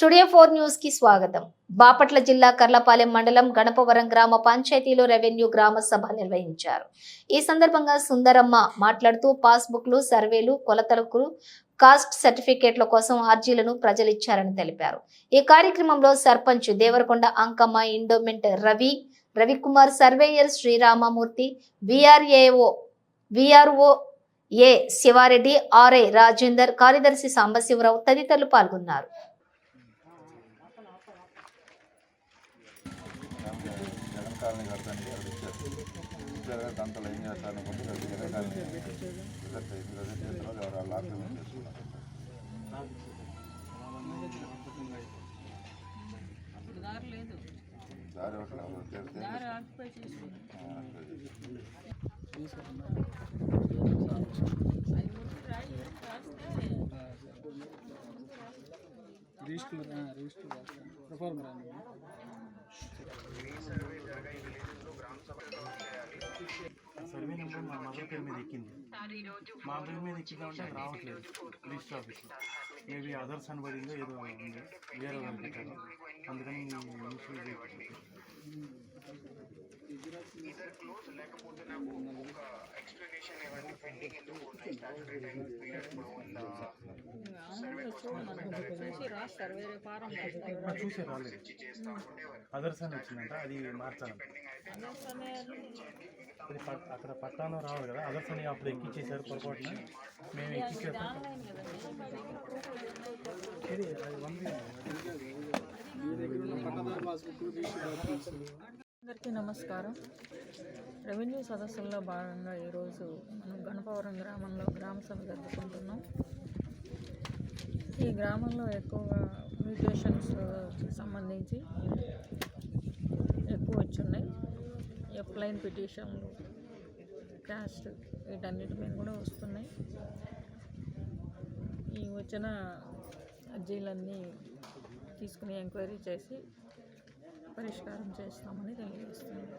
Studio four న్యూస్కి స్వాగతం. బాపట్ల జిల్లా కర్లపాలెం మండలం గణపవరం గ్రామ పంచాయతీలో రెవెన్యూ గ్రామ సభ నిర్వహించారు. ఈ సందర్భంగా సుందరమ్మ మాట్లాడుతూ పాస్బుక్లు సర్వేలు కొలతలకు కాస్ట్ సర్టిఫికేట్ల కోసం అర్జీలను ప్రజలు ఇచ్చారని తెలిపారు. ఈ కార్యక్రమంలో sarpanch Devarakonda Ankamma endowment Ravi Ravikumar surveyor Sriramamurthy VRAO VRO A Sivareddy RI Rajender కార్యదర్శి సాంబశివరావు తదితరులు పాల్గొన్నారు. కాలనీ కడతానికి అది ఇచ్చారు. ఇచ్చారు దాంట్లో ఏం చేస్తారనుకుంటే అది జగన్ కాలనీ. అయింది రిజెక్ట్ చేసిన ఎవరు వాళ్ళు ఆక్రమణ చేసుకున్నారు దారి ఒకటి చేస్తే రిజిస్టర్ రిజిస్టర్ ప్రొఫార్మర్ అండి సర్వే నెంబర్ మా మదర్ పేరు మీద ఎక్కింది మా పేరు మీద ఎక్కిందంటే అది రావట్లేదు రిజిస్టర్ ఆఫీస్లో మేబీ అదర్స్ అని పడిందో ఏదో ఉంది. వేరే వాళ్ళు పెట్టారు. అందుకని ఇన్సూరెన్స్ చేయకపోతే ఆ, చూసే రాలేదు అదర్స్ అని వచ్చిందంట అది మార్చాలంట అది అక్కడ పట్టాను రావాలి కదా అదర్స్ అని అప్పుడు ఎక్కిచ్చేసారు పొరపాటున మేము ఎక్కిచ్చేసాం ఇది అది అందరికీ నమస్కారం. రెవెన్యూ సదస్సుల్లో భాగంగా ఈరోజు మనం గణపవరం గ్రామంలో గ్రామ సభ జరుపుకుంటున్నాం. ఈ గ్రామంలో ఎక్కువగా మ్యూటేషన్స్ సంబంధించి ఎక్కువ వచ్చున్నాయి. ఎప్లైన్ పిటిషన్లు క్యాస్ట్ వీటన్నిటి మీద కూడా వస్తున్నాయి. ఈ వచ్చిన అర్జీలన్నీ తీసుకుని ఎంక్వైరీ చేసి పరిష్కారం చేస్తామని తెలియజేస్తున్నాను.